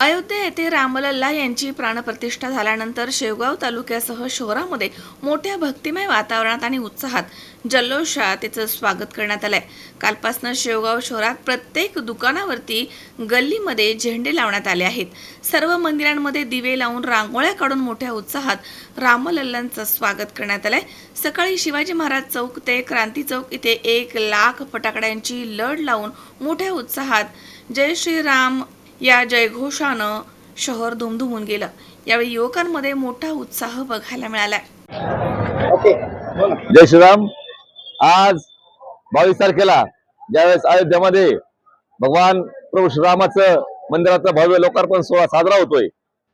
अयोध्या येथे रामलल्ला यांची प्राणप्रतिष्ठा झाल्यानंतर शेवगाव तालुक्यासह शहरामध्ये मोठ्या भक्तिमय वातावरणात आणि उत्साहात जल्लोषात त्याचं स्वागत करण्यात आलंय. कालपासनं शेवगाव शहरात प्रत्येक दुकानावरती गल्लीमध्ये झेंडे लावण्यात आले आहेत. सर्व मंदिरांमध्ये दिवे लावून रांगोळ्या काढून मोठ्या उत्साहात रामलल्लांचं स्वागत करण्यात आलंय. सकाळी शिवाजी महाराज चौक ते क्रांती चौक इथे एक लाख फटाकड्यांची लढ लावून मोठ्या उत्साहात जय श्रीराम या जयघोषानं शहर धुमधुमून गेलं. यावेळी युवकांमध्ये मोठा उत्साह बघायला मिळाला जय श्रीराम. आज बावीस तारखेला ज्यावेळेस अयोध्यामध्ये भगवान प्रभू श्रीरामाचं मंदिराचं भव्य लोकार्पण सोहळा साजरा होतोय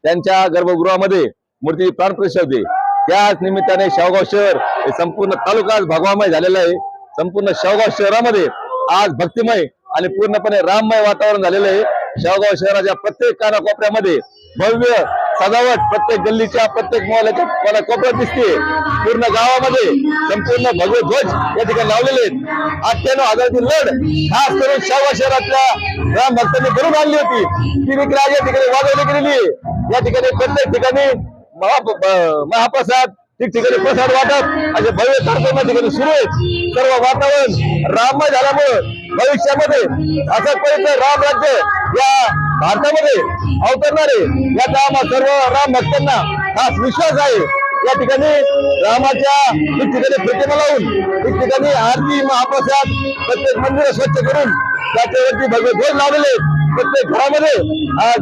त्यांच्या गर्भगृहामध्ये मूर्ती प्राणप्रतिष्ठा होते त्याच निमित्ताने शेवगाव शहर हे संपूर्ण तालुका आज भगवामय झालेला आहे. संपूर्ण शेवगाव शहरामध्ये आज भक्तिमय आणि पूर्णपणे राममय वातावरण झालेलं आहे. शेवगाव शहराच्या प्रत्येक कानाकोपऱ्यामध्ये भव्य सजावट प्रत्येक गल्लीच्या प्रत्येक मोहल्याच्या कोणा कोपऱ्यात दिसते. पूर्ण गावामध्ये संपूर्ण भगवे ध्वज या ठिकाणी लावलेले आहेत. अठ्ठ्याण्णव हजाराची लढ खास करून शेवगाव शहरातल्या राम भक्तांनी करून आणली होती. ती देखील या ठिकाणी वाजवली गेलेली या ठिकाणी प्रत्येक ठिकाणी महाप्रसाद ठिकठिकाणी प्रसाद वाटप असे भव्य कार्यक्रम ठिकाणी सुरू आहेत. सर्व वातावरण राममय झाल्यामुळं भविष्यामध्ये असं पवित्र राम राज्य या भारतामध्ये अवतरणारे या याचा सर्व राम भक्तांना खास विश्वास आहे. या ठिकाणी रामाच्या ठिकठिकाणी प्रतिमा लावून ठिकठिकाणी आरती महाप्रसाद प्रत्येक मंदिर स्वच्छ करून त्याच्यावरती भगवे ध्वज लावलेले प्रत्येक घरामध्ये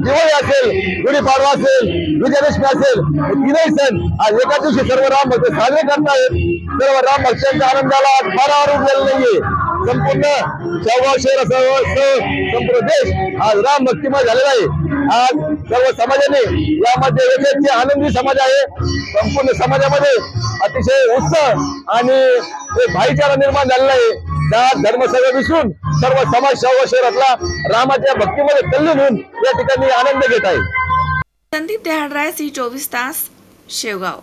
दिवाळी असेल गुढीपाडवा असेल विजयदशमी असेल हे तीनही सण आज एका दिवशी सर्व राम भक्त साजरे करतायत. सर्व राम भक्तांच्या आनंदाला फार पारावर नाहीये. संपूर्ण शेवगाव शहर संपूर्ण देश आज राम भक्तिमय झालेला आहे. आज सर्व समाजाने यामध्ये एक आनंदी समाज आहे संपूर्ण समाजामध्ये अतिशय उत्साह आणि भाईचारा निर्माण झालेला आहे. त्या धर्म विसरून सर्व समाज शेवगाव शहरातला रामाच्या भक्तीमध्ये तल्लीन होऊन या ठिकाणी आनंद घेत आहे. संदीप देहाडराय सी चोवीस तास शेवगाव.